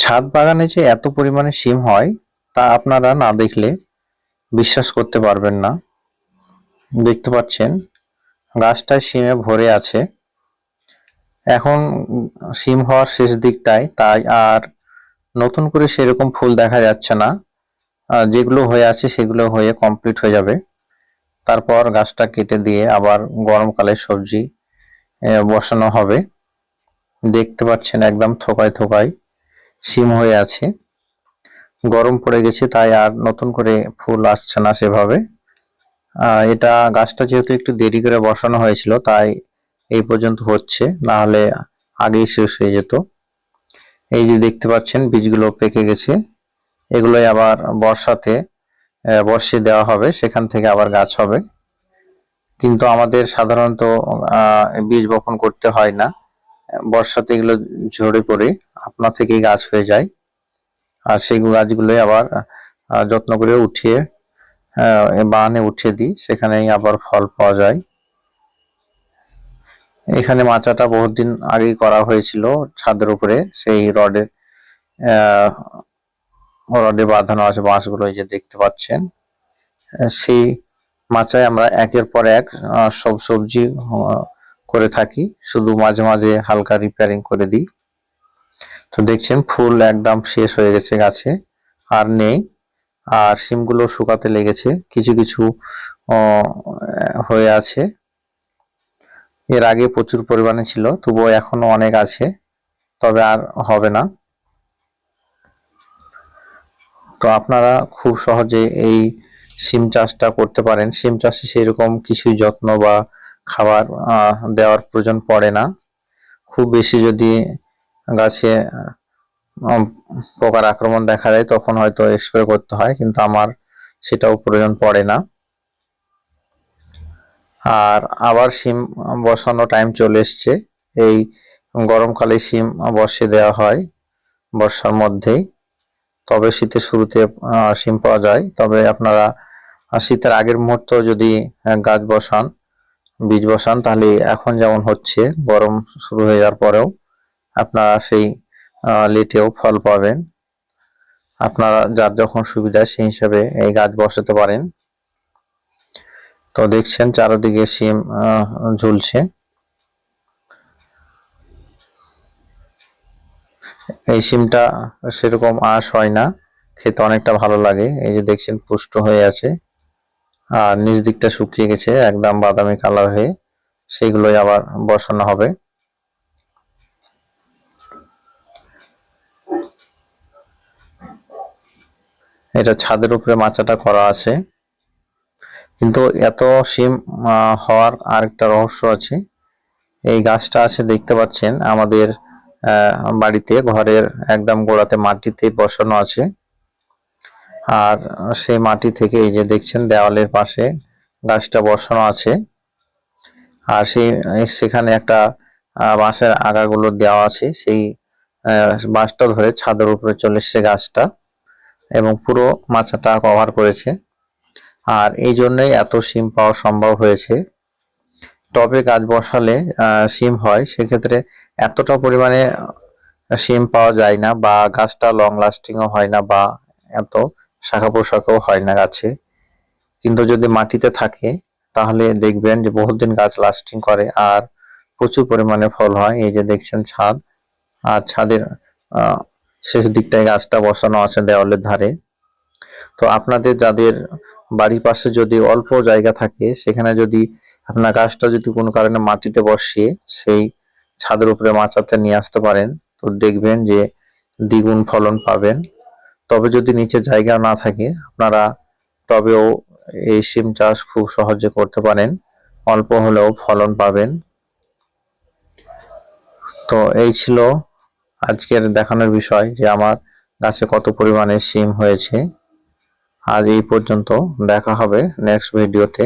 ছাদ বাগানে যে এত পরিমাণে শিম হয়, তা আপনারা না দেখলে বিশ্বাস করতে পারবেন না। দেখতে পাচ্ছেন গাছটায় শিমে ভরে আছে। এখন শিম হওয়ার শেষ দিকটায়, তাই আর নতুন করে সেরকম ফুল দেখা যাচ্ছে না। যেগুলো হয়ে আছে সেগুলো হয়ে কমপ্লিট হয়ে যাবে। তারপর গাছটা কেটে দিয়ে আবার গরমকালে সবজি বসানো হবে। দেখতে পাচ্ছেন একদম থোকায় থোকায়। শিম হয়ে আছে। গরম পড়ে গেছে তাই আর নতুন করে ফুল আসছে না সেভাবে। এটা গাছটা যেহেতু একটু দেরি করে বসানো হয়েছিল তাই এই পর্যন্ত হচ্ছে না হলে আগেই শেষ হয়ে যেত। এই যে দেখতে পাচ্ছেন বীজগুলো পেকে গেছে। এগুলোই আবার বর্ষাতে আহ, বর্ষিয়ে দেওয়া হবে সেখান থেকে আবার গাছ হবে। কিন্তু আমাদের সাধারণত বীজ বপন করতে হয় না। বর্ষাতে এগুলো ঝরে পড়ে, আপনা থেকেই গাছ হয়ে যায়। আর সেই গাছগুলোই আবার যত্ন করে উঠিয়ে বাগানে উঠিয়ে দিই। সেখানেই আবার ফল পাওয়া যায়। এখানে মাচাটা বহুত দিন আগেই করা হয়েছিল ছাদের উপরে। সেই রডে রডে বাঁধানো আছে বাঁশগুলো, এই যে দেখতে পাচ্ছেন। সেই মাচায় আমরা একের পর এক সব সবজি করে থাকি, শুধু মাঝে মাঝে হালকা রিপেয়ারিং করে দিই। তো দেখছেন ফুল একদম শেষ হয়ে গেছে গাছে, আর নেই। আর সিমগুলো শুকাতে লেগেছে, কিছু কিছু হয়ে আছে। এর আগে প্রচুর পরিমাণে ছিল, তবুও এখনও অনেক আছে, তবে আর হবে না। তো আপনারা খুব সহজে এই সিম চাষটা করতে পারেন। সিম চাষে সেরকম কিছুই যত্ন বা খাবার দেওয়ার প্রয়োজন পড়ে না। খুব বেশি যদি গাছে পোকার আক্রমণ দেখা যায় তখন হয়তো স্প্রে করতে হয়, কিন্তু আমার সেটাও প্রয়োজন পড়ে না। আর আবার সিম বসানো টাইম চলে এসছে। এই গরমকালে সিম বসিয়ে দেওয়া হয় বর্ষার মধ্যেই। তবে শীতের শুরুতে সিম পাওয়া যায়। তবে আপনারা শীতের আগের মুহূর্ত যদি গাছ বসান বীজ বসান, তাহলে এখন যেমন হচ্ছে, গরম শুরু হয়ে যাওয়ার পরেও আপনারা সেই লেটেও ফল পাবেন। আপনারা যার যখন সুবিধা সেই হিসাবে এই গাছ বসাতে পারেন। তো দেখছেন চারিদিকে সিম ঝুলছে। এই সিমটা সেরকম আঁশ হয় না, খেতে অনেকটা ভালো লাগে। এই যে দেখছেন পুষ্ট হয়ে আছে। আর নিচ দিকটা শুকিয়ে গেছে, একদম বাদামি কালার হয়ে সেগুলোই আবার বসানো হবে। এটা ছাদের উপরে মাচাটা করা আছে। কিন্তু এত সিম হওয়ার আরেকটা রহস্য আছে। এই গাছটা আছে, দেখতে পাচ্ছেন, আমাদের বাড়িতে, ঘরের একদম গোড়াতে মাটিতে বসানো আছে। আর সেই মাটি থেকে এই যে দেখছেন দেওয়ালের পাশে গাছটা বসানো আছে। আর সেই, সেখানে একটা বাঁশের আগাগুলো দেওয়া আছে। সেই বাঁশটা ধরে ছাদের উপরে চলে এসছে গাছটা এবং পুরো মাচাটা কভার করেছে। আর এই জন্যই এত সিম পাওয়া সম্ভব হয়েছে। টবে গাছ বসালে সিম হয়, সেক্ষেত্রে এতটা পরিমাণে সিম পাওয়া যায় না বা গাছটা লং লাস্টিংও হয় না বা এত শাখা পোশাকও হয় না গাছে। কিন্তু যদি মাটিতে থাকে, তাহলে দেখবেন যে বহুত দিন গাছ লাস্টিং করে আর প্রচুর পরিমাণে ফল হয়। এই যে দেখছেন ছাদ, আর ছাদের শেষ দিকটায় গাছটা বসানো আছে দেওয়ালের ধারে। তো আপনাদের যাদের বাড়ির পাশে যদি অল্প জায়গা থাকে, সেখানে যদি আপনার গাছটা যদি কোনো কারণে মাটিতে বসিয়ে সেই ছাদের উপরে মাচাতে নিয়ে আসতে পারেন, তো দেখবেন যে দ্বিগুণ ফলন পাবেন। তবে যদি নিচে জায়গা না থাকে আপনারা তবেও এই সিম চাষ খুব সহজে করতে পারেন। অল্প হলেও ফলন পাবেন। তো এই ছিল আজকের দেখানোর বিষয় যে আমার গাছে কত পরিমাণে সিম হয়েছে। আজ এই পর্যন্ত দেখা হবে নেক্সট ভিডিওতে